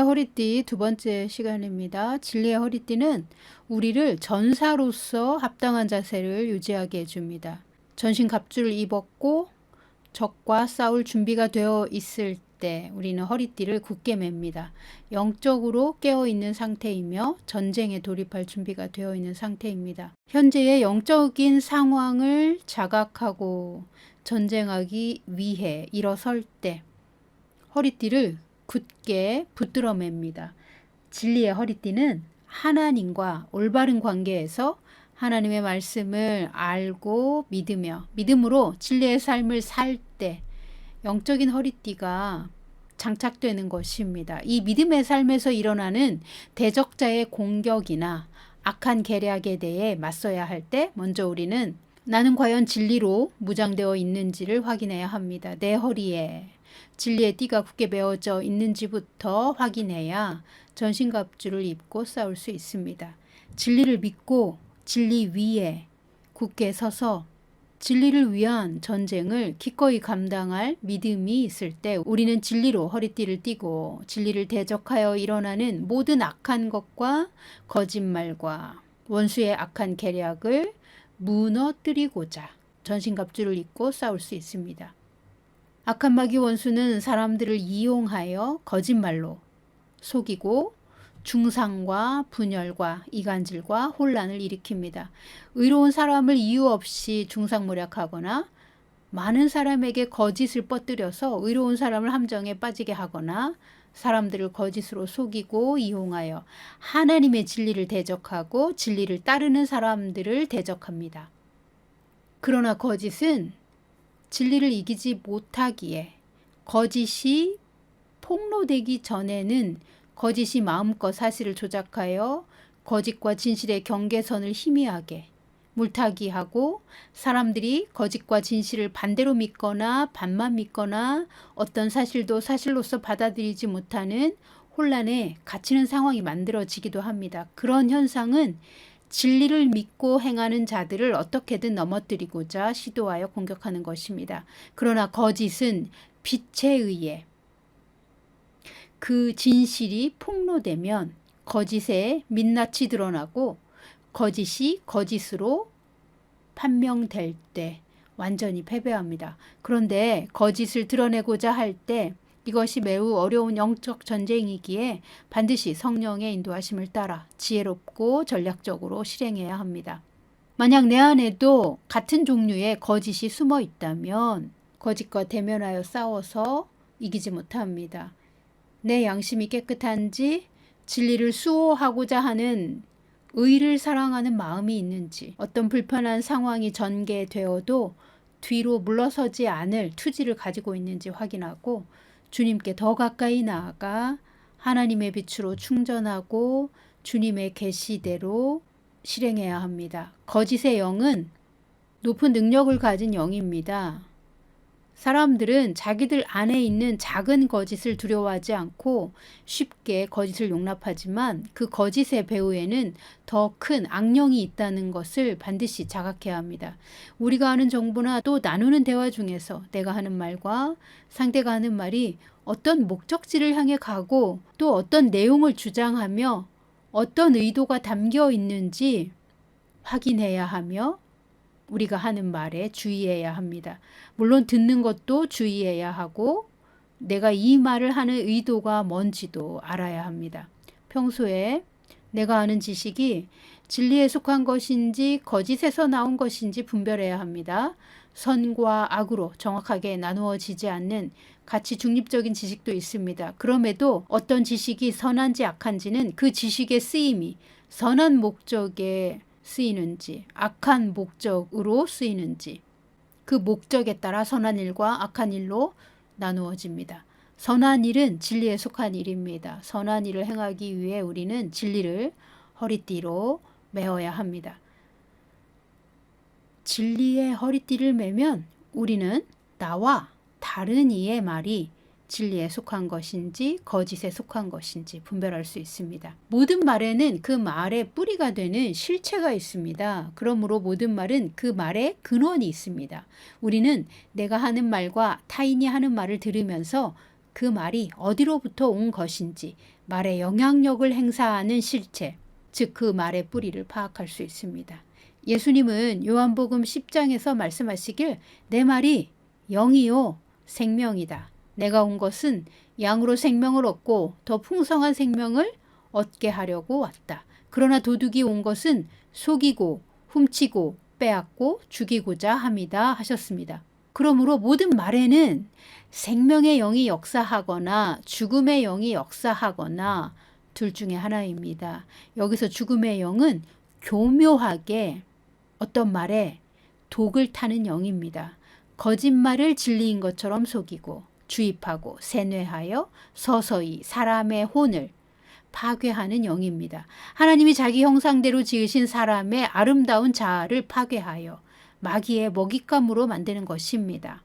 허리띠 두 번째 시간입니다. 진리의 허리띠는 우리를 전사로서 합당한 자세를 유지하게 해줍니다. 전신 갑주를 입었고 적과 싸울 준비가 되어 있을 때 우리는 허리띠를 굳게 맵니다. 영적으로 깨어 있는 상태이며 전쟁에 돌입할 준비가 되어 있는 상태입니다. 현재의 영적인 상황을 자각하고 전쟁하기 위해 일어설 때 허리띠를 굳게 붙들어 맵니다. 진리의 허리띠는 하나님과 올바른 관계에서 하나님의 말씀을 알고 믿으며 믿음으로 진리의 삶을 살 때 영적인 허리띠가 장착되는 것입니다. 이 믿음의 삶에서 일어나는 대적자의 공격이나 악한 계략에 대해 맞서야 할 때 먼저 우리는 나는 과연 진리로 무장되어 있는지를 확인해야 합니다. 내 허리에 진리의 띠가 굳게 메어져 있는지부터 확인해야 전신갑주를 입고 싸울 수 있습니다. 진리를 믿고 진리 위에 굳게 서서 진리를 위한 전쟁을 기꺼이 감당할 믿음이 있을 때 우리는 진리로 허리띠를 띠고 진리를 대적하여 일어나는 모든 악한 것과 거짓말과 원수의 악한 계략을 무너뜨리고자 전신갑주를 입고 싸울 수 있습니다. 악한 마귀 원수는 사람들을 이용하여 거짓말로 속이고 중상과 분열과 이간질과 혼란을 일으킵니다. 의로운 사람을 이유 없이 중상모략하거나 많은 사람에게 거짓을 뻗들여서 의로운 사람을 함정에 빠지게 하거나 사람들을 거짓으로 속이고 이용하여 하나님의 진리를 대적하고 진리를 따르는 사람들을 대적합니다. 그러나 거짓은 진리를 이기지 못하기에 거짓이 폭로되기 전에는 거짓이 마음껏 사실을 조작하여 거짓과 진실의 경계선을 희미하게 물타기하고 사람들이 거짓과 진실을 반대로 믿거나 반만 믿거나 어떤 사실도 사실로서 받아들이지 못하는 혼란에 갇히는 상황이 만들어지기도 합니다. 그런 현상은 진리를 믿고 행하는 자들을 어떻게든 넘어뜨리고자 시도하여 공격하는 것입니다. 그러나 거짓은 빛에 의해 그 진실이 폭로되면 거짓의 민낯이 드러나고 거짓이 거짓으로 판명될 때 완전히 패배합니다. 그런데 거짓을 드러내고자 할 때 이것이 매우 어려운 영적 전쟁이기에 반드시 성령의 인도하심을 따라 지혜롭고 전략적으로 실행해야 합니다. 만약 내 안에도 같은 종류의 거짓이 숨어 있다면 거짓과 대면하여 싸워서 이기지 못합니다. 내 양심이 깨끗한지 진리를 수호하고자 하는 의를 사랑하는 마음이 있는지 어떤 불편한 상황이 전개되어도 뒤로 물러서지 않을 투지를 가지고 있는지 확인하고 주님께 더 가까이 나아가 하나님의 빛으로 충전하고 주님의 계시대로 실행해야 합니다. 거짓의 영은 높은 능력을 가진 영입니다. 사람들은 자기들 안에 있는 작은 거짓을 두려워하지 않고 쉽게 거짓을 용납하지만 그 거짓의 배후에는 더 큰 악령이 있다는 것을 반드시 자각해야 합니다. 우리가 아는 정보나 또 나누는 대화 중에서 내가 하는 말과 상대가 하는 말이 어떤 목적지를 향해 가고 또 어떤 내용을 주장하며 어떤 의도가 담겨 있는지 확인해야 하며 우리가 하는 말에 주의해야 합니다. 물론 듣는 것도 주의해야 하고 내가 이 말을 하는 의도가 뭔지도 알아야 합니다. 평소에 내가 아는 지식이 진리에 속한 것인지 거짓에서 나온 것인지 분별해야 합니다. 선과 악으로 정확하게 나누어지지 않는 가치 중립적인 지식도 있습니다. 그럼에도 어떤 지식이 선한지 악한지는 그 지식의 쓰임이 선한 목적에 쓰이는지 악한 목적으로 쓰이는지 그 목적에 따라 선한 일과 악한 일로 나누어집니다. 선한 일은 진리에 속한 일입니다. 선한 일을 행하기 위해 우리는 진리를 허리띠로 메어야 합니다. 진리의 허리띠를 매면 우리는 나와 다른 이의 말이 진리에 속한 것인지 거짓에 속한 것인지 분별할 수 있습니다. 모든 말에는 그 말의 뿌리가 되는 실체가 있습니다. 그러므로 모든 말은 그 말의 근원이 있습니다. 우리는 내가 하는 말과 타인이 하는 말을 들으면서 그 말이 어디로부터 온 것인지 말에 영향력을 행사하는 실체, 즉 그 말의 뿌리를 파악할 수 있습니다. 예수님은 요한복음 10장에서 말씀하시길 내 말이 영이요 생명이다. 내가 온 것은 양으로 생명을 얻고 더 풍성한 생명을 얻게 하려고 왔다. 그러나 도둑이 온 것은 속이고 훔치고 빼앗고 죽이고자 함이다 하셨습니다. 그러므로 모든 말에는 생명의 영이 역사하거나 죽음의 영이 역사하거나 둘 중에 하나입니다. 여기서 죽음의 영은 교묘하게 어떤 말에 독을 타는 영입니다. 거짓말을 진리인 것처럼 속이고 주입하고 세뇌하여 서서히 사람의 혼을 파괴하는 영입니다. 하나님이 자기 형상대로 지으신 사람의 아름다운 자아를 파괴하여 마귀의 먹잇감으로 만드는 것입니다.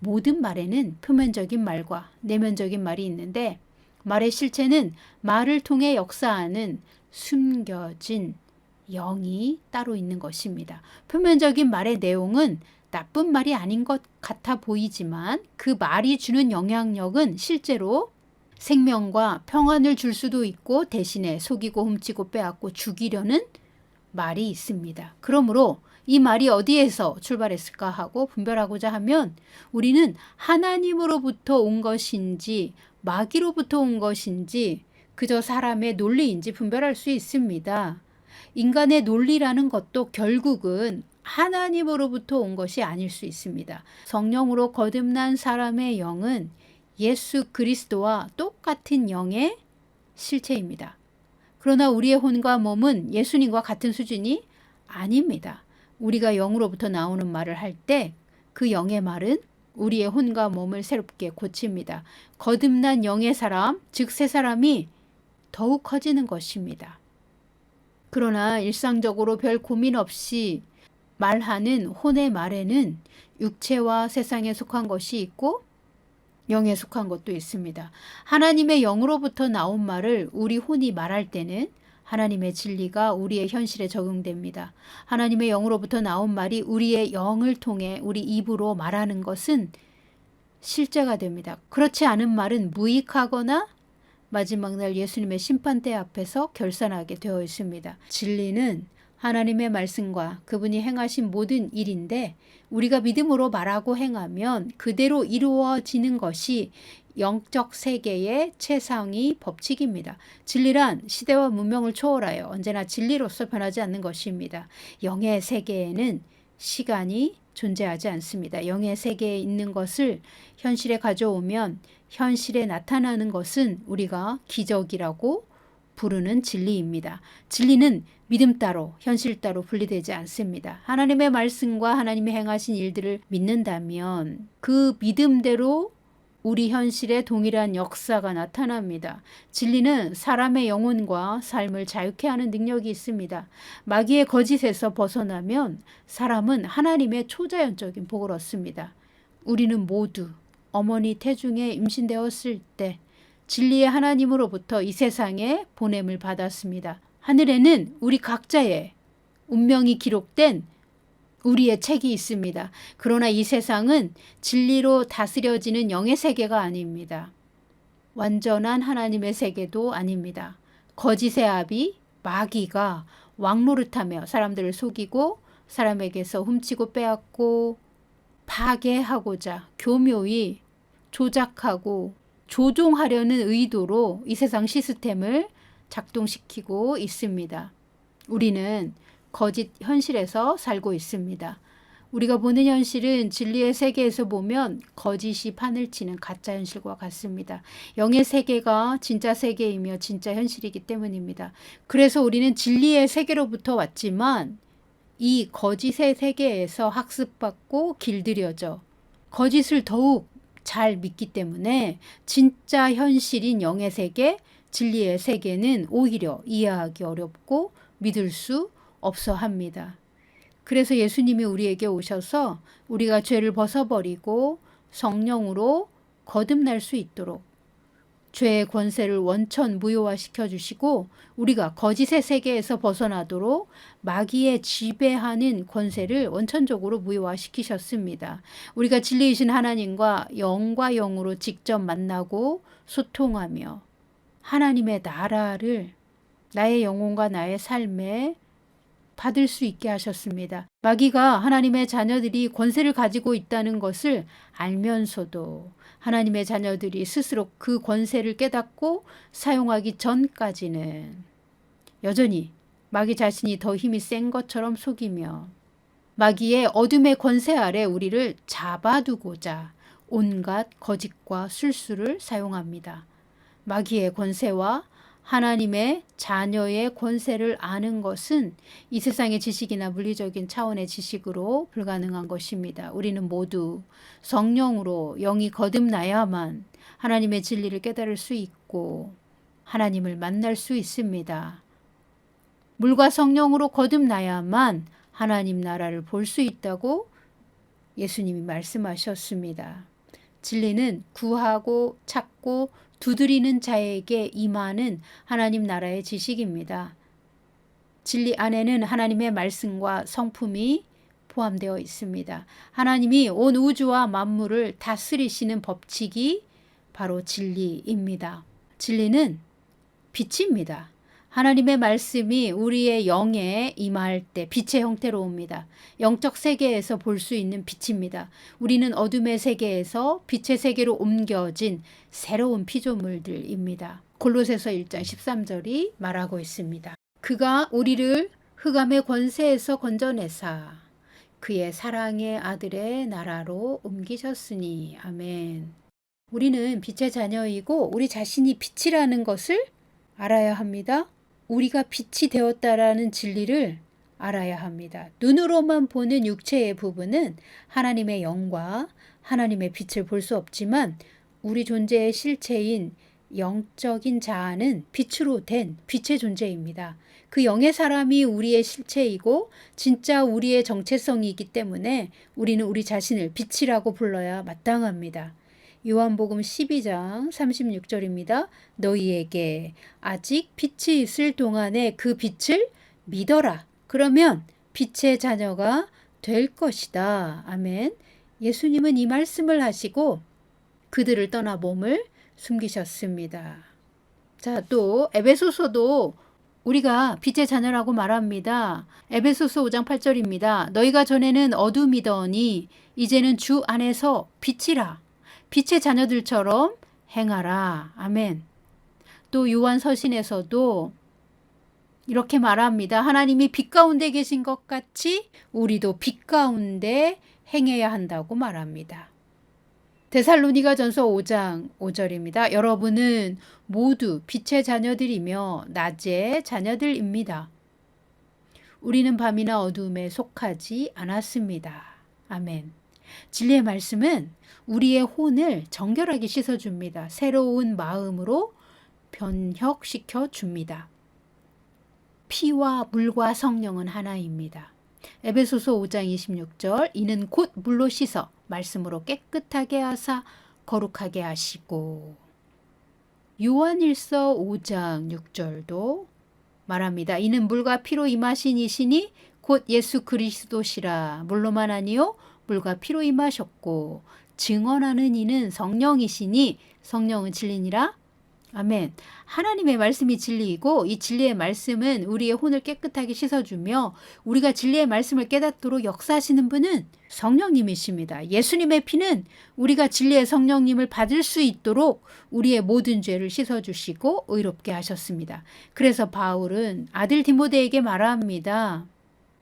모든 말에는 표면적인 말과 내면적인 말이 있는데 말의 실체는 말을 통해 역사하는 숨겨진 영이 따로 있는 것입니다. 표면적인 말의 내용은 나쁜 말이 아닌 것 같아 보이지만 그 말이 주는 영향력은 실제로 생명과 평안을 줄 수도 있고 대신에 속이고 훔치고 빼앗고 죽이려는 말이 있습니다. 그러므로 이 말이 어디에서 출발했을까 하고 분별하고자 하면 우리는 하나님으로부터 온 것인지 마귀로부터 온 것인지 그저 사람의 논리인지 분별할 수 있습니다. 인간의 논리라는 것도 결국은 하나님으로부터 온 것이 아닐 수 있습니다. 성령으로 거듭난 사람의 영은 예수 그리스도와 똑같은 영의 실체입니다. 그러나 우리의 혼과 몸은 예수님과 같은 수준이 아닙니다. 우리가 영으로부터 나오는 말을 할 때 그 영의 말은 우리의 혼과 몸을 새롭게 고칩니다. 거듭난 영의 사람, 즉 새 사람이 더욱 커지는 것입니다. 그러나 일상적으로 별 고민 없이 말하는 혼의 말에는 육체와 세상에 속한 것이 있고 영에 속한 것도 있습니다. 하나님의 영으로부터 나온 말을 우리 혼이 말할 때는 하나님의 진리가 우리의 현실에 적용됩니다. 하나님의 영으로부터 나온 말이 우리의 영을 통해 우리 입으로 말하는 것은 실제가 됩니다. 그렇지 않은 말은 무익하거나 마지막 날 예수님의 심판대 앞에서 결산하게 되어 있습니다. 진리는 하나님의 말씀과 그분이 행하신 모든 일인데 우리가 믿음으로 말하고 행하면 그대로 이루어지는 것이 영적 세계의 최상위 법칙입니다. 진리란 시대와 문명을 초월하여 언제나 진리로서 변하지 않는 것입니다. 영의 세계에는 시간이 존재하지 않습니다. 영의 세계에 있는 것을 현실에 가져오면 현실에 나타나는 것은 우리가 기적이라고 부르는 진리입니다. 진리는 믿음 따로 현실 따로 분리되지 않습니다. 하나님의 말씀과 하나님이 행하신 일들을 믿는다면 그 믿음대로 우리 현실에 동일한 역사가 나타납니다. 진리는 사람의 영혼과 삶을 자유케 하는 능력이 있습니다. 마귀의 거짓에서 벗어나면 사람은 하나님의 초자연적인 복을 얻습니다. 우리는 모두 어머니 태중에 임신되었을 때 진리의 하나님으로부터 이 세상에 보냄을 받았습니다. 하늘에는 우리 각자의 운명이 기록된 우리의 책이 있습니다. 그러나 이 세상은 진리로 다스려지는 영의 세계가 아닙니다. 완전한 하나님의 세계도 아닙니다. 거짓의 아비 마귀가 왕노릇하며 사람들을 속이고 사람에게서 훔치고 빼앗고 파괴하고자 교묘히 조작하고 조종하려는 의도로 이 세상 시스템을 작동시키고 있습니다. 우리는 거짓 현실에서 살고 있습니다. 우리가 보는 현실은 진리의 세계에서 보면 거짓이 판을 치는 가짜 현실과 같습니다. 영의 세계가 진짜 세계이며 진짜 현실이기 때문입니다. 그래서 우리는 진리의 세계로부터 왔지만 이 거짓의 세계에서 학습받고 길들여져 거짓을 더욱 잘 믿기 때문에 진짜 현실인 영의 세계, 진리의 세계는 오히려 이해하기 어렵고 믿을 수 없어 합니다. 그래서 예수님이 우리에게 오셔서 우리가 죄를 벗어버리고 성령으로 거듭날 수 있도록 죄의 권세를 원천 무효화시켜 주시고 우리가 거짓의 세계에서 벗어나도록 마귀의 지배하는 권세를 원천적으로 무효화시키셨습니다. 우리가 진리이신 하나님과 영과 영으로 직접 만나고 소통하며 하나님의 나라를 나의 영혼과 나의 삶에 받을 수 있게 하셨습니다. 마귀가 하나님의 자녀들이 권세를 가지고 있다는 것을 알면서도 하나님의 자녀들이 스스로 그 권세를 깨닫고 사용하기 전까지는 여전히 마귀 자신이 더 힘이 센 것처럼 속이며 마귀의 어둠의 권세 아래 우리를 잡아두고자 온갖 거짓과 술수를 사용합니다. 마귀의 권세와 하나님의 자녀의 권세를 아는 것은 이 세상의 지식이나 물리적인 차원의 지식으로 불가능한 것입니다. 우리는 모두 성령으로 영이 거듭나야만 하나님의 진리를 깨달을 수 있고 하나님을 만날 수 있습니다. 물과 성령으로 거듭나야만 하나님 나라를 볼 수 있다고 예수님이 말씀하셨습니다. 진리는 구하고 찾고 두드리는 자에게 임하는 하나님 나라의 지식입니다. 진리 안에는 하나님의 말씀과 성품이 포함되어 있습니다. 하나님이 온 우주와 만물을 다스리시는 법칙이 바로 진리입니다. 진리는 빛입니다. 하나님의 말씀이 우리의 영에 임할 때 빛의 형태로 옵니다. 영적 세계에서 볼 수 있는 빛입니다. 우리는 어둠의 세계에서 빛의 세계로 옮겨진 새로운 피조물들입니다. 골로새서 1장 13절이 말하고 있습니다. 그가 우리를 흑암의 권세에서 건져내사 그의 사랑의 아들의 나라로 옮기셨으니 아멘. 우리는 빛의 자녀이고 우리 자신이 빛이라는 것을 알아야 합니다. 우리가 빛이 되었다라는 진리를 알아야 합니다. 눈으로만 보는 육체의 부분은 하나님의 영과 하나님의 빛을 볼 수 없지만 우리 존재의 실체인 영적인 자아는 빛으로 된 빛의 존재입니다. 그 영의 사람이 우리의 실체이고 진짜 우리의 정체성이기 때문에 우리는 우리 자신을 빛이라고 불러야 마땅합니다. 요한복음 12장 36절입니다. 너희에게 아직 빛이 있을 동안에 그 빛을 믿어라. 그러면 빛의 자녀가 될 것이다. 아멘. 예수님은 이 말씀을 하시고 그들을 떠나 몸을 숨기셨습니다. 자, 또 에베소서도 우리가 빛의 자녀라고 말합니다. 에베소서 5장 8절입니다. 너희가 전에는 어둠이더니 이제는 주 안에서 빛이라. 빛의 자녀들처럼 행하라. 아멘. 또 요한 서신에서도 이렇게 말합니다. 하나님이 빛 가운데 계신 것 같이 우리도 빛 가운데 행해야 한다고 말합니다. 데살로니가 전서 5장 5절입니다. 여러분은 모두 빛의 자녀들이며 낮의 자녀들입니다. 우리는 밤이나 어둠에 속하지 않았습니다. 아멘. 진리의 말씀은 우리의 혼을 정결하게 씻어줍니다. 새로운 마음으로 변혁시켜 줍니다. 피와 물과 성령은 하나입니다. 에베소서 5장 26절 이는 곧 물로 씻어 말씀으로 깨끗하게 하사 거룩하게 하시고 요한일서 5장 6절도 말합니다. 이는 물과 피로 임하신 이시니 곧 예수 그리스도시라 물로만 아니요 물과 피로 임하셨고 증언하는 이는 성령이시니 성령은 진리니라. 아멘. 하나님의 말씀이 진리이고 이 진리의 말씀은 우리의 혼을 깨끗하게 씻어주며 우리가 진리의 말씀을 깨닫도록 역사하시는 분은 성령님이십니다. 예수님의 피는 우리가 진리의 성령님을 받을 수 있도록 우리의 모든 죄를 씻어주시고 의롭게 하셨습니다. 그래서 바울은 아들 디모데에게 말합니다.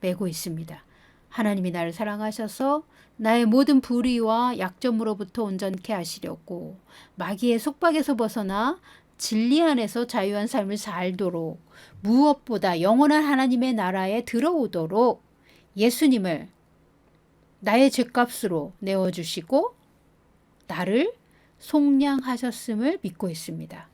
메고 있습니다. 하나님이 나를 사랑하셔서 나의 모든 불의와 약점으로부터 온전케 하시려고 마귀의 속박에서 벗어나 진리 안에서 자유한 삶을 살도록 무엇보다 영원한 하나님의 나라에 들어오도록 예수님을 나의 죄값으로 내어주시고 나를 속량하셨음을 믿고 있습니다.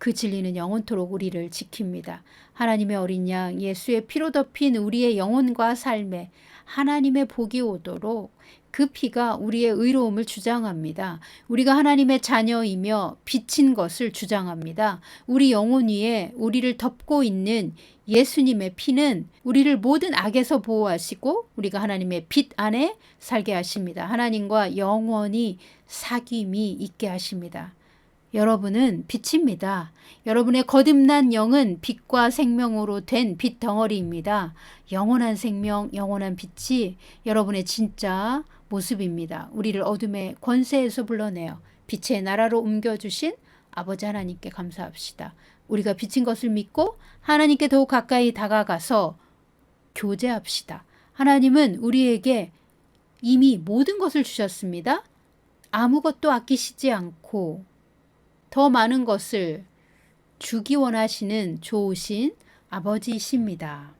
그 진리는 영원토록 우리를 지킵니다. 하나님의 어린 양 예수의 피로 덮인 우리의 영혼과 삶에 하나님의 복이 오도록 그 피가 우리의 의로움을 주장합니다. 우리가 하나님의 자녀이며 빛인 것을 주장합니다. 우리 영혼 위에 우리를 덮고 있는 예수님의 피는 우리를 모든 악에서 보호하시고 우리가 하나님의 빛 안에 살게 하십니다. 하나님과 영원히 사귐이 있게 하십니다. 여러분은 빛입니다. 여러분의 거듭난 영은 빛과 생명으로 된 빛 덩어리입니다. 영원한 생명, 영원한 빛이 여러분의 진짜 모습입니다. 우리를 어둠의 권세에서 불러내어 빛의 나라로 옮겨주신 아버지 하나님께 감사합시다. 우리가 빛인 것을 믿고 하나님께 더욱 가까이 다가가서 교제합시다. 하나님은 우리에게 이미 모든 것을 주셨습니다. 아무것도 아끼시지 않고 더 많은 것을 주기 원하시는 좋으신 아버지이십니다.